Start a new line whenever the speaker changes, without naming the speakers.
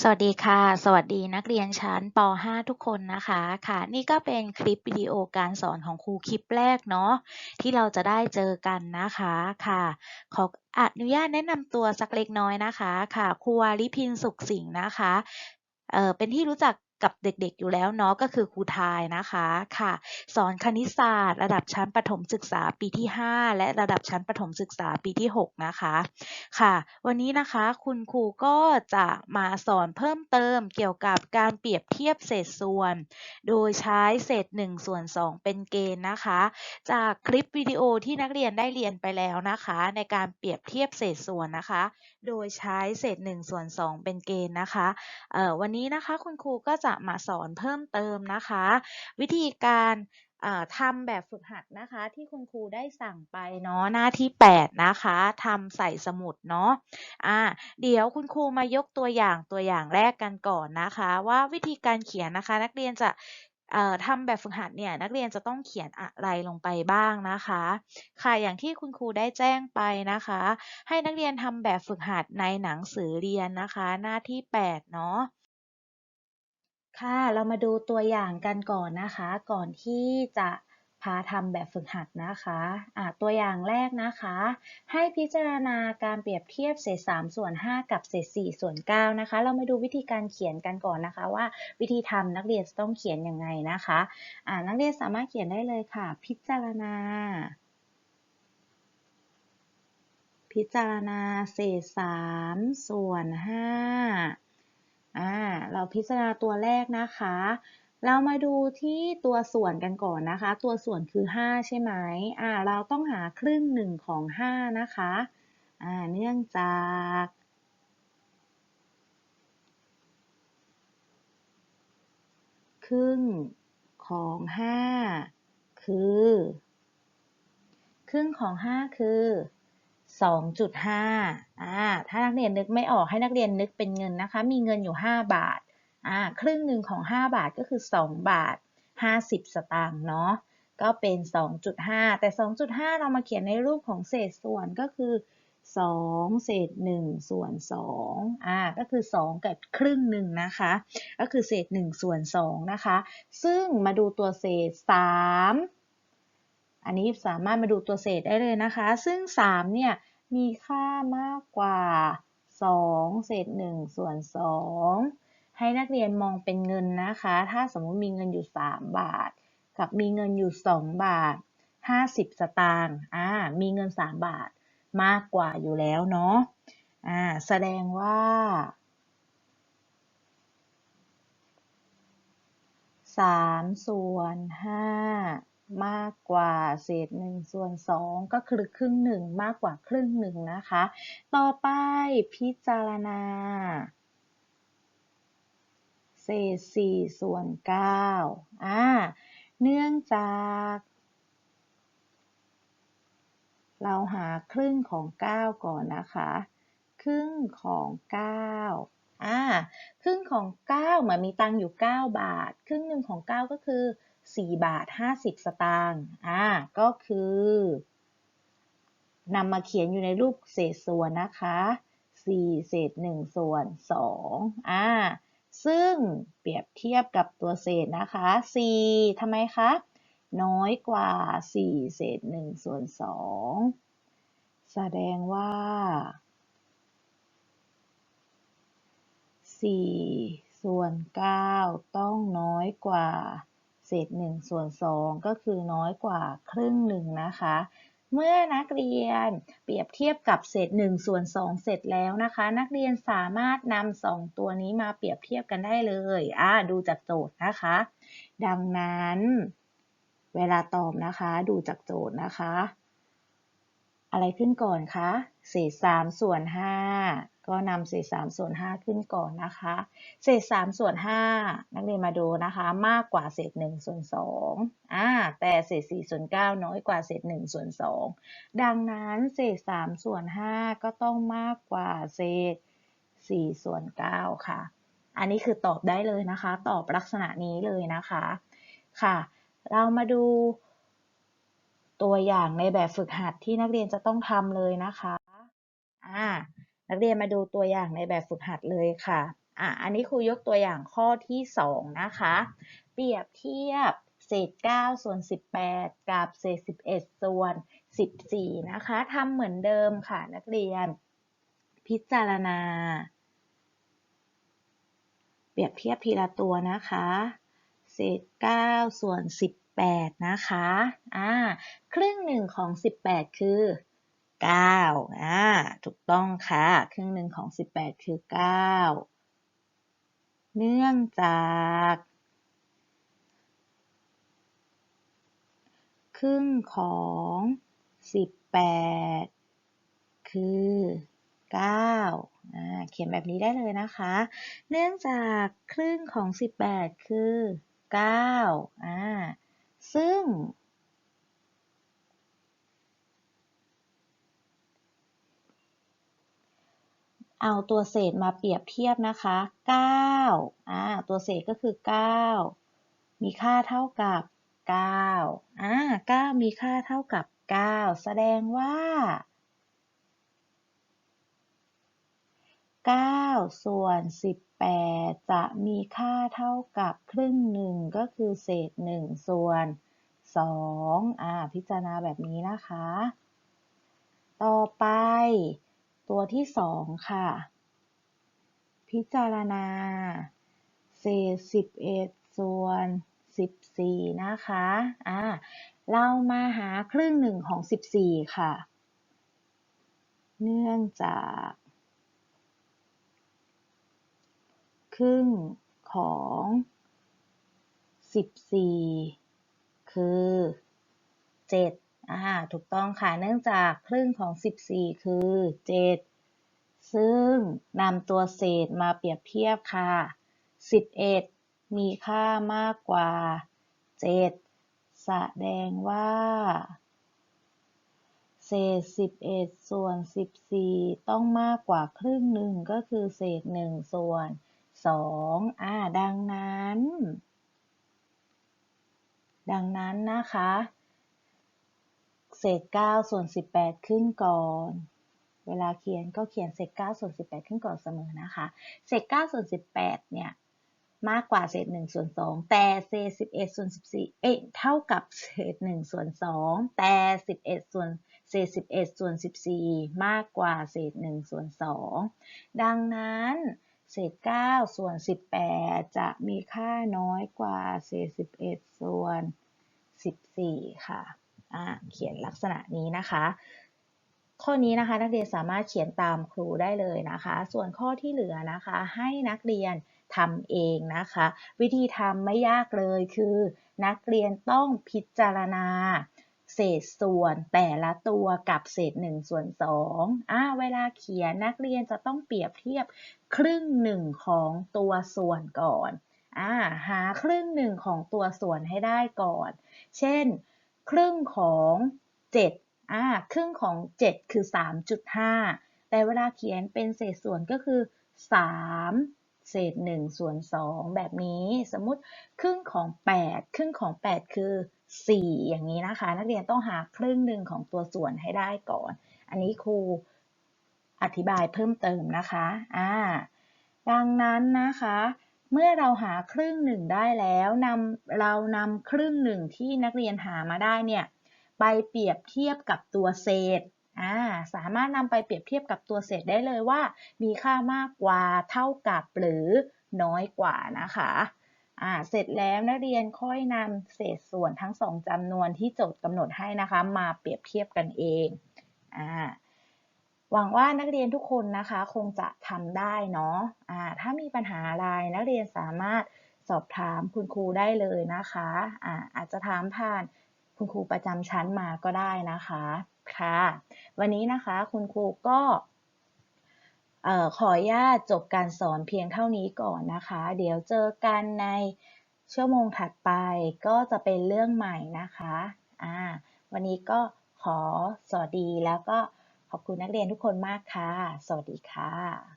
สวัสดีค่ะ สวัสดีนักเรียนชั้นป .5 ทุกคนนะคะค่ะ นี่ก็เป็นคลิปวิดีโอการสอนของครูคลิปแรกเนาะที่เราจะได้เจอกันนะคะค่ะ ขออนุญาตแนะนำตัวสักเล็กน้อยนะคะค่ะครูวาริพินสุขสิงห์นะคะเออเป็นที่รู้จัก กับเด็กๆอยู่แล้วเนาะก็คือครูทายนะคะค่ะ สอนคณิตศาสตร์ ระดับชั้นประถมศึกษาปีที่ 5 และระดับชั้นประถมศึกษาปีที่ 6 นะคะค่ะ วันนี้นะคะคุณครูก็จะมาสอนเพิ่มเติมเกี่ยวกับการเปรียบเทียบเศษส่วน โดยใช้เศษ1ส่วน2 เป็นเกณฑ์นะคะ จากคลิปวิดีโอที่นักเรียนได้เรียนไปแล้วนะคะ ในการเปรียบเทียบเศษส่วนนะคะ โดยใช้เศษ1ส่วน2 เป็นเกณฑ์นะคะวันนี้นะคะคุณครูก็จะมาสอนเพิ่มเติมนะคะ วิธีการทำแบบฝึกหัดนะคะ ที่คุณครูได้สั่งไปเนาะหน้าที่ 8 นะคะทำใส่สมุดเนาะอ่าเดี๋ยวคุณครูมายกตัวอย่างตัวอย่างแรกกันก่อนนะคะ ว่าวิธีการเขียนนะคะ นักเรียนจะทำแบบฝึกหัดเนี่ยนักเรียนจะต้องเขียนอะไรลงไปบ้างนะคะ ค่ะอย่างที่คุณครูได้แจ้งไปนะคะ ให้นักเรียนทำแบบฝึกหัดในหนังสือเรียนนะคะ หน้าที่ 8 เนาะ ค่ะ เรามาดูตัวอย่างกันก่อนนะคะ ก่อนที่จะพาทำแบบฝึกหัดนะคะอ่าตัวอย่างแรกนะคะ ให้พิจารณาการเปรียบเทียบเศษ3ส่วน 5 กับเศษ4ส่วน9นะคะ เรามาดูวิธีการเขียนกันก่อนนะคะ ว่าวิธีทำนักเรียนจะต้องเขียนยังไงนะคะอ่านักเรียนสามารถเขียนได้เลยค่ะ พิจารณา พิจารณาเศษ3ส่วน 5 อ่าเราพิจารณาตัวแรกนะคะ เรามาดูที่ตัวส่วนกันก่อนนะคะ ตัวส่วนคือ 5 ใช่ไหมอ่าเราต้องหาครึ่งหนึ่งของ 5 นะคะอ่าเนื่องจากครึ่งของ 5 คือ ครึ่งของ 5 คือ 2.5อ่าถ้านักเรียนนึกไม่ออกให้นักเรียนนึกเป็นเงินนะคะ มีเงินอยู่ 5 บาทอ่าครึ่งหนึ่งของ 5 บาทก็คือ 2 บาท 50 สตางค์เนาะก็เป็น 2.5 แต่ 2.5 เรามาเขียนในรูปของเศษส่วนก็คือ 2 เศษ 1 ส่วน2อ่าก็คือ 2 กับครึ่งหนึ่งนะคะ ก็คือเศษ 1 ส่วน2นะคะ ซึ่งมาดูตัวเศษ 3 อันนี้สามารถมาดูตัวเศษได้เลยนะคะ ซึ่ง 3 เนี่ย มีค่ามากกว่า 2 เศษ 1 ส่วน 2 ให้นักเรียนมองเป็นเงินนะคะ ถ้าสมมติมีเงินอยู่ 3 บาท กับมีเงินอยู่ 2 บาท 50 สตางค์อ่ามีเงิน 3 บาทมากกว่าอยู่แล้วเนาะอ่าแสดงว่า3ส่วน5 มากกว่าเศษ1ส่วน2ก็คือครึ่งหนึ่งมากกว่าครึ่งหนึ่งนะคะ ต่อไปพิจารณา เศษ4ส่วน9อ่าเนื่องจากเราหาครึ่งของ 9 ก่อนนะคะ ครึ่งของ9อ่า ครึ่งของ 9 เหมือนมีตังค์อยู่ 9 บาท ครึ่งหนึ่งของ 9 ก็คือ 4 บาท 50 สตางค์อ่าก็คือนำมาเขียนอยู่ในรูปเศษส่วนนะคะ 4 เศษ 1 ส่วน 2อ่าซึ่งเปรียบเทียบกับตัวเศษนะคะ 4ทำไมคะ น้อยกว่า 4 เศษ 1 ส่วน 2 แสดงว่า 4 ส่วน 9 ต้องน้อยกว่า เศษ1ส่วน2ก็คือน้อยกว่าครึ่งหนึ่งนะคะ เมื่อนักเรียนเปรียบเทียบกับเศษ1ส่วน2เสร็จแล้วนะคะ นักเรียนสามารถนำ2ตัวนี้มาเปรียบเทียบกันได้เลยอ่าดูจากโจทย์นะคะ ดังนั้นเวลาตอบนะคะดูจากโจทย์นะคะ อะไรขึ้นก่อนคะ เศษ3ส่วน5 ก็นำเศษ3ส่วน5ขึ้นก่อนนะคะ เศษ3ส่วน5นักเรียนมาดูนะคะ มากกว่าเศษ1ส่วน2อ่าแต่เศษ4ส่วน9น้อยกว่าเศษ1ส่วน2ดังนั้นเศษ3ส่วน5ก็ต้องมากกว่าเศษ4ส่วน9ค่ะ อันนี้คือตอบได้เลยนะคะ ตอบลักษณะนี้เลยนะคะค่ะ เรามาดู ตัวอย่างในแบบฝึกหัดที่นักเรียนจะต้องทำเลยนะคะอ่า นักเรียนมาดูตัวอย่างในแบบฝึกหัดเลยค่ะ อะ อันนี้ครูยกตัวอย่างข้อที่ 2 นะคะ เปรียบเทียบเศษ 9 ส่วน 18 กับเศษ 11 ส่วน 14 นะคะทำเหมือนเดิมค่ะนักเรียน พิจารณา เปรียบเทียบทีละตัวนะคะ เศษ 9 ส่วน 18 นะคะ อ่า ครึ่งหนึ่งของ 18 คือ 9อ่าถูกต้องค่ะ ครึ่งหนึ่งของ 18 คือ 9 เนื่องจาก ครึ่งของ 18 คือ 9อ่าเขียนแบบนี้ได้เลยนะคะ เนื่องจากครึ่งของ 18 คือ 9อ่าซึ่ง เอาตัวเศษมาเปรียบเทียบนะคะ9อ่าตัวเศษก็คือ 9 มีค่าเท่ากับ9อ่า9มีค่าเท่ากับ 9 แสดงว่า 9 ส่วน 18 จะมีค่าเท่ากับครึ่งหนึ่งก็คือเศษ 1 ส่วน 2 อ่า พิจารณาแบบนี้นะคะ ต่อไป ตัวที่2ค่ะ พิจารณา เศษ11ส่วน14นะคะ อ่า เรามาหาครึ่งหนึ่งของ14ค่ะ เนื่องจาก ครึ่งของ14คือ7 อ่าถูกต้องค่ะ เนื่องจากครึ่งของ 14 คือ 7 ซึ่งนำตัวเศษมาเปรียบเทียบค่ะ 11 มีค่ามากกว่า 7 แสดงว่า เศษ 11 ส่วน 14 ต้องมากกว่าครึ่งหนึ่งก็คือเศษ 1 ส่วน 2 อ่า ดังนั้น ดังนั้นนะคะ เศษ9ส่วน18ขึ้นก่อน เวลาเขียนก็เขียนเศษ9ส่วน18ขึ้นก่อนเสมอนะคะ เศษ9ส่วน18เนี่ยมากกว่าเศษ1ส่วน2แต่เศษ11ส่วน14เอ๊ะเท่ากับเศษ1ส่วน2แต่11ส่วนเศษ11ส่วน14มากกว่าเศษ1ส่วน2ดังนั้นเศษ9ส่วน18จะมีค่าน้อยกว่าเศษ11ส่วน14ค่ะอ่า เขียนลักษณะนี้นะคะ ข้อนี้นะคะนักเรียนสามารถเขียนตามครูได้เลยนะคะ ส่วนข้อที่เหลือนะคะให้นักเรียนทำเองนะคะ วิธีทำไม่ยากเลยคือ นักเรียนต้องพิจารณา เศษส่วนแต่ละตัวกับเศษ1ส่วน2อ่าเวลาเขียนนักเรียนจะต้องเปรียบเทียบครึ่งหนึ่งของตัวส่วนก่อนอ่าหาครึ่งหนึ่งของตัวส่วนให้ได้ก่อน เช่น ครึ่งของ 7อ่าครึ่งของ 7 คือ 3.5 แต่เวลาเขียนเป็นเศษส่วนก็คือ 3 เศษ 1 ส่วน 2 แบบนี้ สมมติครึ่งของ 8 ครึ่งของ 8 คือ 4 อย่างนี้นะคะ นักเรียนต้องหาครึ่งหนึ่งของตัวส่วนให้ได้ก่อน อันนี้ครูอธิบายเพิ่มเติมนะคะอ่าดังนั้นนะคะ เมื่อเราหาครึ่งหนึ่งได้แล้วนำเรานำครึ่งหนึ่งที่นักเรียนหามาได้เนี่ยไปเปรียบเทียบกับตัวเศษอ่าสามารถนำไปเปรียบเทียบกับตัวเศษได้เลยว่า มีค่ามากกว่าเท่ากับหรือน้อยกว่านะคะอ่าเสร็จแล้วนักเรียนค่อยนำเศษส่วนทั้งสองจำนวนที่โจทย์กำหนดให้นะคะ มาเปรียบเทียบกันเองอ่า หวังว่านักเรียนทุกคนนะคะคงจะทำได้เนาะอ่าถ้ามีปัญหาอะไรนักเรียนสามารถสอบถามคุณครูได้เลยนะคะอาอาจจะถามผ่านคุณครูประจำชั้นมาก็ได้นะคะค่ะ วันนี้นะคะคุณครูก็ขออนุญาตจบการสอนเพียงเท่านี้ก่อนนะคะ เดี๋ยวเจอกันในชั่วโมงถัดไปก็จะเป็นเรื่องใหม่นะคะ อ่า วันนี้ก็ขอสวัสดีแล้วก็ ขอบคุณนักเรียนทุกคนมากค่ะ สวัสดีค่ะ